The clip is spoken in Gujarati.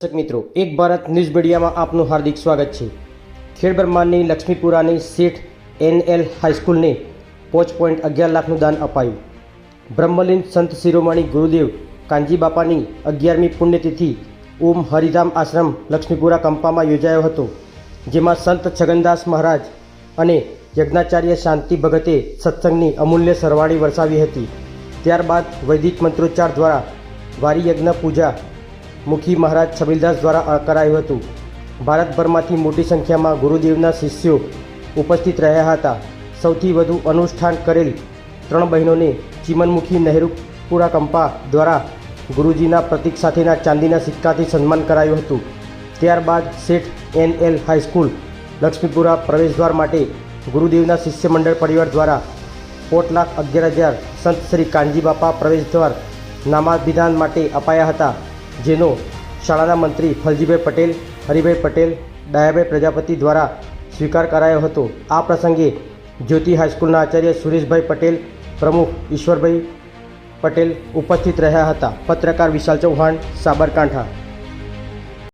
દર્શક મિત્રો, એક ભારત ન્યૂઝ મીડિયામાં આપનું હાર્દિક સ્વાગત છે. ખેડ બ્રહ્માંડની લક્ષ્મીપુરાની એન એલ હાઈસ્કૂલને પોચ પોઈન્ટ અગિયાર લાખનું દાન અપાયું. બ્રહ્મલીન સંત શિરોમણી ગુરુદેવ કાંજી બાપાની અગિયારમી પુણ્યતિથિ ઓમ હરિધામ આશ્રમ લક્ષ્મીપુરા કંપામાં યોજાયો હતો, જેમાં સંત છગનદાસ મહારાજ અને યજ્ઞાચાર્ય શાંતિ ભગતે સત્સંગની અમૂલ્ય સરવાણી વરસાવી હતી. ત્યારબાદ વૈદિક મંત્રોચ્ચાર દ્વારા વારી યજ્ઞ પૂજા મુખી મહારાજ છબીલદાસ દ્વારા કરાયું હતું. ભારતભરમાંથી મોટી સંખ્યામાં ગુરુદેવના શિષ્યો ઉપસ્થિત રહ્યા હતા. સૌથી વધુ અનુષ્ઠાન કરેલ ત્રણ બહેનોને ચીમનમુખી નહેરુપુરા કંપા દ્વારા ગુરુજીના પ્રતીક સાથેના ચાંદીના સિક્કાથી સન્માન કરાયું હતું. ત્યારબાદ શેઠ એન એલ હાઈસ્કૂલ, લક્ષ્મીપુરા પ્રવેશદ્વાર માટે ગુરુદેવના શિષ્ય મંડળ પરિવાર દ્વારા પોટ લાખ અગિયાર હજાર સંત શ્રી કાનજી બાપા પ્રવેશદ્વાર નામાભિધાન માટે અપાયા હતા. જેનો શાળાના મંત્રી ફલજીભાઈ પટેલ, હરિભાઈ પટેલ, ડાયાભાઈ પ્રજાપતિ દ્વારા સ્વીકાર કરાયો હતો. આ પ્રસંગે જ્યોતિ હાઈસ્કૂલના આચાર્ય સુરેશભાઈ પટેલ, પ્રમુખ ઈશ્વરભાઈ પટેલ ઉપસ્થિત રહ્યા હતા. પત્રકાર વિશાલ ચૌહાણ, સાબરકાંઠા.